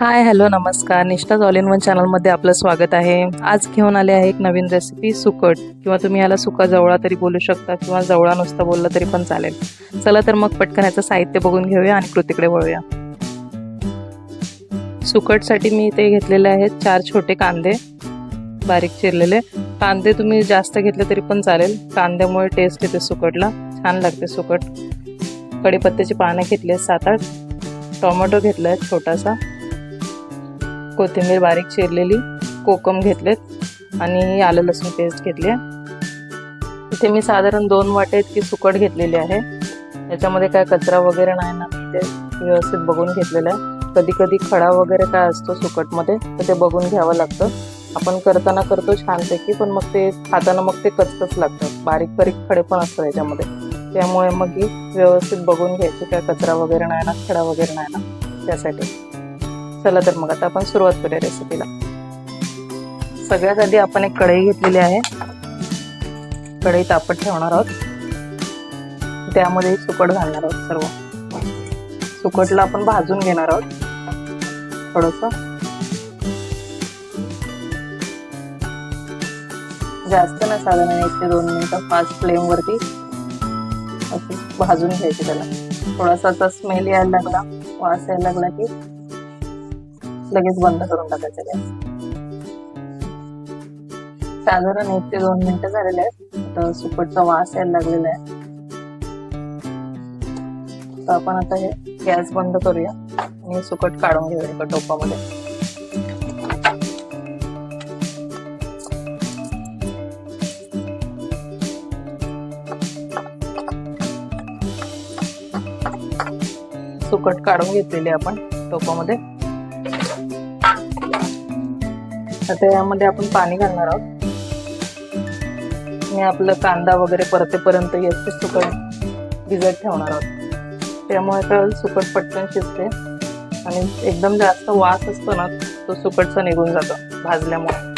Hi hello नमस्कार. निष्ठा all in one चॅनलमध्ये आपलं स्वागत आहे. आज घेऊन आले आहे एक नवीन रेसिपी सुकट. किंवा तुम्ही याला सुका जवळा तरी बोलू शकता किंवा जवळा नुसता बोललं तरी पण चालेल. चला तर मग पटकन याचं साहित्य बघून घेऊया आणि कृतीकडे वळूया. सुकटसाठी मी इथे घेतलेले आहेत चार छोटे कांदे. बारीक चिरलेले. कांदे तुम्ही जास्त घेतले तरी पण चालेल. कांद्यामुळे टेस्ट येते सुकटला. छान लागते सुकट. कढीपत्त्याची पानं घेतली आहेत सात आठ. टोमॅटो घेतला आहे छोटासा. कोथिंबीर बारीक चिरलेली कोकम घेतलेत आणि आलं लसूण पेस्ट घेतली आहे. इथे मी साधारण दोन वाटे इतकी सुकट घेतलेली आहे. याच्यामध्ये काय कचरा वगैरे नाही ना मी ते व्यवस्थित बघून घेतलेलं आहे. कधी कधी खडा वगैरे काय असतो सुकटमध्ये तर ते बघून घ्यावं लागतं. आपण करताना करतो छानपैकी पण मग ते खाताना मग ते कचकच लागतं बारीक बारीक खडे पण असतात याच्यामध्ये. त्यामुळे मग ही व्यवस्थित बघून घ्यायची काय कचरा वगैरे नाही ना खडा वगैरे नाही ना त्यासाठी. चला तर मग आता आपण सुरुवात करूया रेसिपीला सगळ्यात आधी आपण एक कढई घेतलेली आहे. कढई तापत ठेवणार आहोत. त्यामध्ये सुकट घालणार आहोत सर्व. सुकटला आपण भाजून घेणार आहोत. थोडस. जास्त ना साधारण एक ते दोन मिनिटं फास्ट फ्लेम वरती भाजून घ्यायची त्याला. थोडासा असा स्मेल यायला लागला. वास यायला लागला की लगेच बंद करून टाकायचं गॅस. साधारण एक ते दोन मिनिटं झालेले आहेत. आता सुकटचा वास यायला लागलेला आहे. तर आपण आता हे गॅस बंद करूया आणि सुकट काढून घेऊया एका टोपामध्ये. सुकट काढून घेतलेली आपण टोपामध्ये. आता यामध्ये आपण पाणी घालणार आहोत. आणि आपलं कांदा वगैरे परतेपर्यंत येते सुकट भिजत ठेवणार आहोत. त्यामुळे तर सुकट पटकन शिजते. आणि एकदम जास्त वास असतो ना तो सुकटचा निघून जातो भाजल्यामुळे.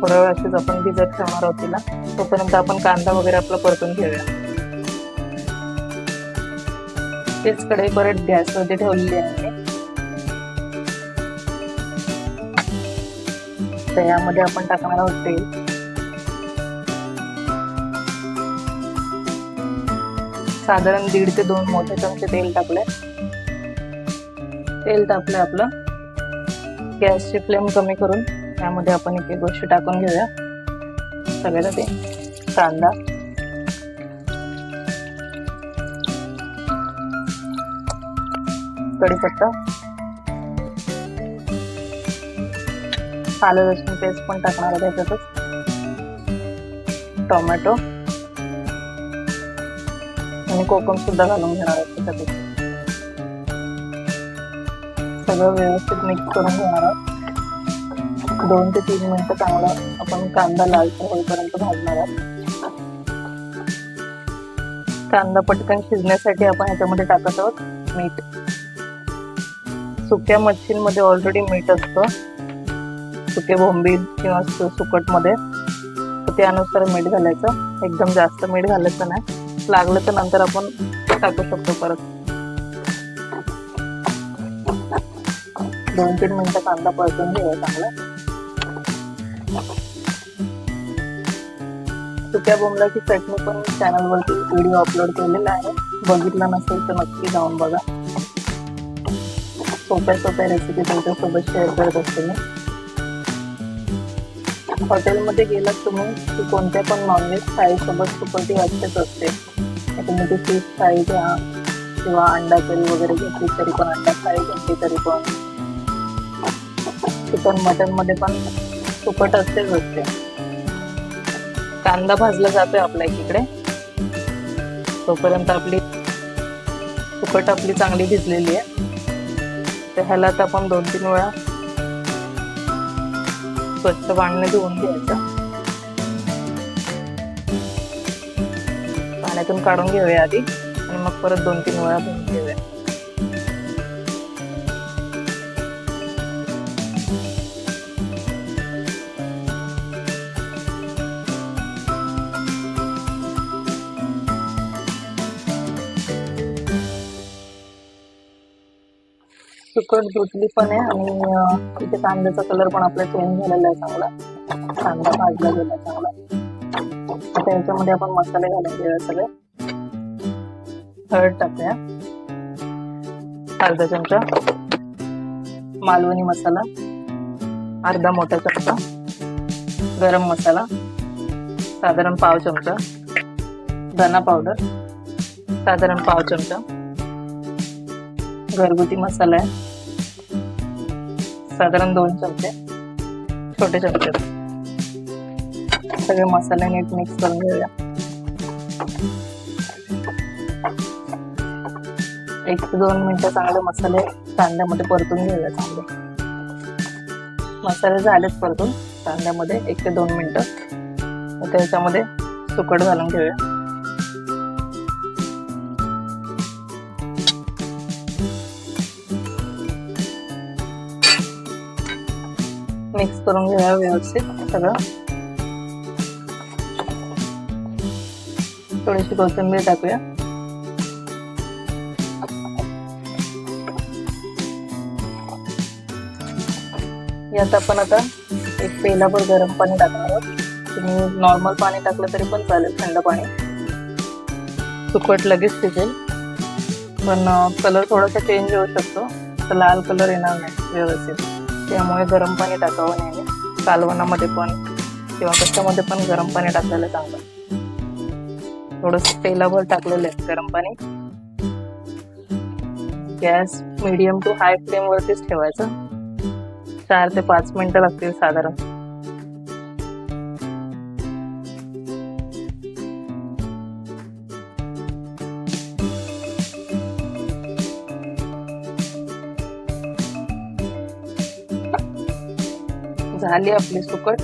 थोड्या वेळ अशीच आपण भिजत ठेवणार आहोत तिला. तोपर्यंत आपण कांदा वगैरे आपला परतून घेऊया. तेच कडे परत गॅसमध्ये ठेवलेली आहे. तर यामध्ये आपण टाकणार आहोत तेल. साधारण दीड ते दोन मोठे चमचे तेल टाकले तेल तापले आपलं. गॅसची फ्लेम कमी करून त्यामध्ये आपण एक एक गोष्ट टाकून घेऊया. सगळ्यात ते कांदा. कढीपत्ता. आलं लसूण पेस्ट पण टाकणार आहे त्याच्यातच. टोमॅटो. आणि कोकम सुद्धा घालून घेणार आहे त्याच्यात सगळं व्यवस्थित मिक्स करून घेणार आहोत दोन ते तीन मिनटं चांगला आपण कांदा लालसर होईपर्यंत भाजणार आहोत कांदा पटकन शिजण्यासाठी आपण ह्याच्यामध्ये टाकत आहोत मीठ. सुक्या मच्छींमध्ये ऑलरेडी मीठ असतं. सुके बोंबील किंवा सुकटमध्ये तर त्यानुसार मीठ घालायचं. एकदम जास्त मीठ घालायचं नाही. लागलं तर नंतर आपण टाकू शकतो परत. दोन तीन मिनिटं कांदा परतून घेऊया चांगला. सुक्या बोंबलाची चटणी पण चॅनलवरती व्हिडिओ अपलोड केलेला आहे. बघितला नसेल तर नक्की जाऊन बघा. सोप्या सोप्या रेसिपी तुमच्यासोबत शेअर करत असते मी. हॉटेलमध्ये गेलात तुम्ही की कोणत्या पण नॉनव्हेज थाळीसोबत सुपटी असतेच असते? तुम्ही ती फिश थाळी घ्या किंवा अंडा करी वगैरे घेतली तरी पण अंडा थाळी घेतली तरी पण. चिकन मटनमध्ये पण सुकट असतेच असते. कांदा भाजला जातोय आपल्या इकडे. तोपर्यंत आपली सुकट आपली चांगली भिजलेली आहे. तर ह्याला तर आपण दोन तीन वेळा स्वच्छ पाण्याने धुवून घ्यायचं. पाण्यातून काढून घेऊया आधी. आणि मग परत दोन तीन वेळा धुवून घेऊया. सुकट धुतली पण आहे आणि इथे कांद्याचा कलर पण आपला चेंज झालेला आहे चांगला. कांदा भाजला गेला चांगला. आता याच्यामध्ये आपण मसाले घालून सगळे. हळद टाकूया. अर्धा चमचा. मालवणी मसाला. अर्धा मोठा चमचा. गरम मसाला. साधारण पाव चमचा. धना पावडर साधारण पाव चमचा. घरगुती मसाला आहे. साधारण दोन चमचे. छोटे चमचे. सगळे मसाले नीट मिक्स करून घेऊया. एक ते दोन मिनिटं चांगले मसाले कांद्यामध्ये परतून घेऊया चांगले. मसाले झालेच परतून कांद्यामध्ये एक ते दोन मिनिटं. त्याच्यामध्ये सुकट घालून घेऊया. मिक्स करून घेऊया व्यवस्थित सगळं थोडीशी कोथिंबीर टाकूया यात आपण आता एक पेलाभर गरम पाणी टाकणार आहोत तुम्ही नॉर्मल पाणी टाकलं तरी पण चालेल थंड पाणी सुकट लगेच शिजेल पण कलर थोडासा चेंज होऊ शकतो तर लाल कलर येणार नाही व्यवस्थित त्यामुळे गरम पाणी टाकावं नेहमी. कालवणामध्ये पण किंवा कशामध्ये पण गरम पाणी टाकलेलं चांगलं. थोडस तेलावर टाकलेलं आहे गरम पाणी. Gas medium to high flame वरतीच ठेवायचं. चार ते पाच मिनिटं लागतील साधारण. झाली आपली सुकट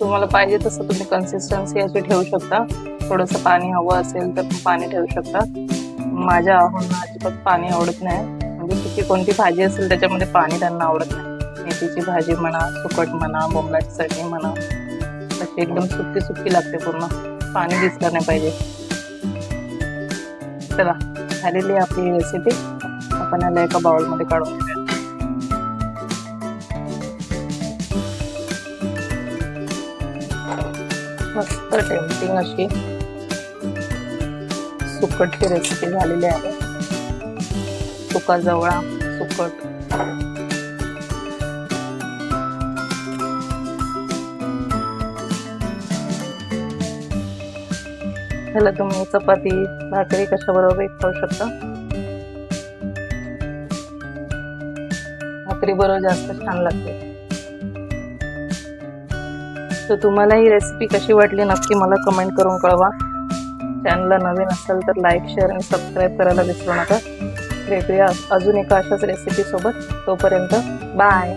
तुम्हाला पाहिजे तसं तुम्ही कन्सिस्टन्सी अशी ठेवू शकता. थोडंसं पाणी हवं असेल तर पाणी ठेवू शकता. माझ्या अजिबात पाणी आवडत नाही. म्हणजे तिची कोणती भाजी असेल त्याच्यामध्ये पाणी त्यांना आवडत नाही. मेथीची भाजी म्हणा सुकट म्हणा बोंबलाची चटणी म्हणा. अशी एकदम सुकी सुकी लागते पूर्ण. पाणी दिसलं नाही पाहिजे. चला झालेली आहे आपली रेसिपी आपण याला एका बाउलमध्ये काढून मस्त टेम्पटिंग अशी. सुकटची रेसिपी झालेली आहे. सुका जवळा सुकट. ह्याला तुम्ही चपाती भाकरी कशा बरोबर खाऊ शकता. भाकरी बरोबर जास्त छान लागते. तर तुम्हाला ही रेसिपी कशी वाटली नक्की मला कमेंट करून कळवा. चॅनलला नवीन असेल तर लाईक शेअर आणि सबस्क्राईब करायला विसरू नका. भेटूया अजून एका अशाच रेसिपीसोबत तोपर्यंत बाय